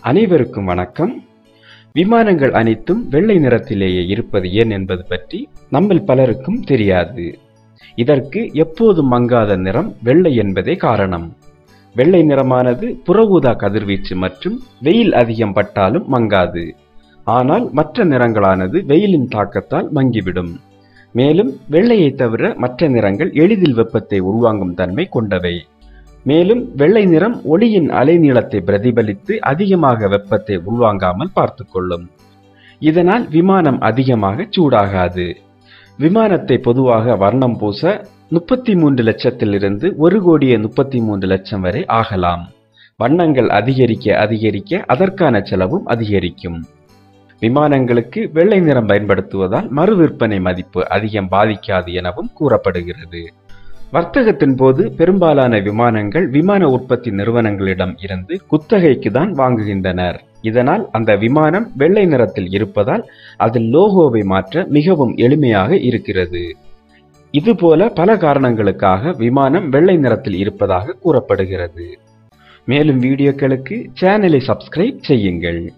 அனைவருக்கும் வணக்கம். விமானங்கள் அனைத்தும் வெள்ளை நிறத்திலேயே இருப்பது ஏன் என்பது பற்றி நம்மில் பலருக்கும் தெரியாது. இதற்கு எப்போதும் மங்காத நிறம் வெள்ளை என்பதே காரணம். வெள்ளை நிறமானது புற ஊதா கதிர்வீச்சு மற்றும் வெயில் அதிகம் பட்டாலும் மங்காது. ஆனால் மற்ற நிறங்களானது வெயிலின் தாக்கத்தால் மங்கிவிடும். மேலும் வெள்ளையை தவிர மற்ற நிறங்கள் எளிதில் வெப்பத்தை உருவாங்கும் தன்மை கொண்டவை. மேலும் வெள்ளை நிறம் ஒளியின் அலைநீளத்தை பிரதிபலித்து அதிகமாக வெப்பத்தை உள்வாங்காமல் பார்த்துக்கொள்ளும். இதனால் விமானம் அதிகமாக சூடாகாது. விமானத்தை பொதுவாக வர்ணம் பூச முப்பத்தி மூன்று லட்சத்திலிருந்து ஒரு கோடியே முப்பத்தி மூன்று லட்சம் வரை ஆகலாம். வண்ணங்கள் அதிகரிக்க அதிகரிக்க அதற்கான செலவும் அதிகரிக்கும். விமானங்களுக்கு வெள்ளை நிறம் பயன்படுத்துவதால் மறு விற்பனை மதிப்பு அதிகம் பாதிக்காது எனவும் கூறப்படுகிறது. வர்த்தகத்தின் போது பெரும்பாலான விமானங்கள் விமான உற்பத்தி நிறுவனங்களிடம் இருந்து குத்தகைக்கு தான் வாங்குகின்றனர். இதனால் அந்த விமானம் வெள்ளை நிறத்தில் இருப்பதால் அதில் லோகோவை மாற்ற மிகவும் எளிமையாக இருக்கிறது. இதுபோல பல காரணங்களுக்காக விமானம் வெள்ளை நிறத்தில் இருப்பதாக கூறப்படுகிறது. மேலும் வீடியோக்களுக்கு சேனலை சப்ஸ்கிரைப் செய்யுங்கள்.